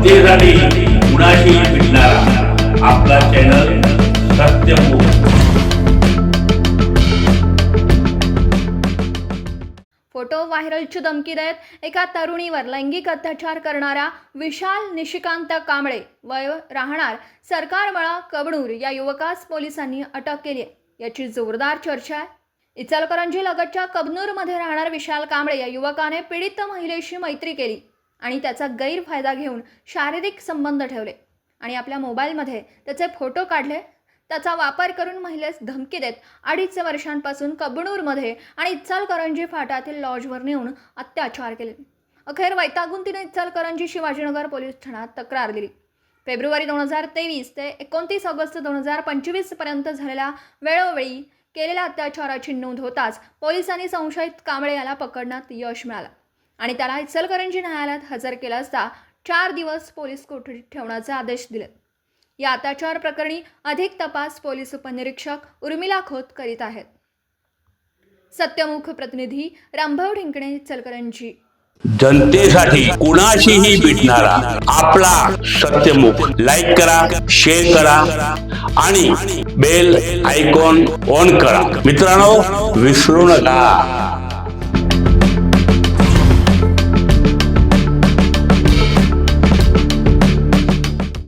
जनतेसाठी कुणाशी भेटणारा आपला चॅनल सत्यमुख फोटो व्हायरलची धमकी देत एका तरुणीवर लैंगिक अत्याचार करणाऱ्या विशाल निशिकांत कांबळे वय राहणार सरकारमळा कबणूर या युवकास पोलिसांनी अटक केली आहे. याची जोरदार चर्चा आहे. इचलकरंजी लगतच्या कबनूरमध्ये राहणार विशाल कांबळे या युवकाने पीडित महिलेशी मैत्री केली. आणि त्याचा गैरफायदा घेऊन शारीरिक संबंध ठेवले. आणि आपल्या मोबाईलमध्ये त्याचे फोटो काढले. त्याचा वापर करून महिलेस धमकी देत अडीच वर्षांपासून कबणूरमध्ये आणि इच्चलकरंजी फाट्यातील लॉजवर नेऊन अत्याचार केले. अखेर वैतागून तिने इच्चलकरंजी शिवाजीनगर पोलीस ठाण्यात तक्रार दिली. फेब्रुवारी दोन हजार तेवीस ते एकोणतीस ऑगस्ट दोन हजार पंचवीसपर्यंत झालेल्या वेळोवेळी केलेल्या अत्याचाराची नोंद होताच पोलिसांनी संशयित कांबळे याला पकडण्यात यश मिळालं. आणि त्याला इचलकरंजी न्यायालयात हजर केलं असता चार दिवस पोलीस कोठडीत ठेवण्याचे आदेश दिले. या अत्याचार प्रकरणी अधिक तपास पोलीस उपनिरीक्षक उर्मिला खोत करीत आहेत. सत्यमुख प्रतिनिधी रामभाऊ ढिंकणे चलकरंजी जनतेसाठी कुणाशीही भेटणारा आपला सत्यमुख. लाईक करा शेअर करा आणि बेल आयकॉन ऑन करा. मित्रांनो विसरू नका.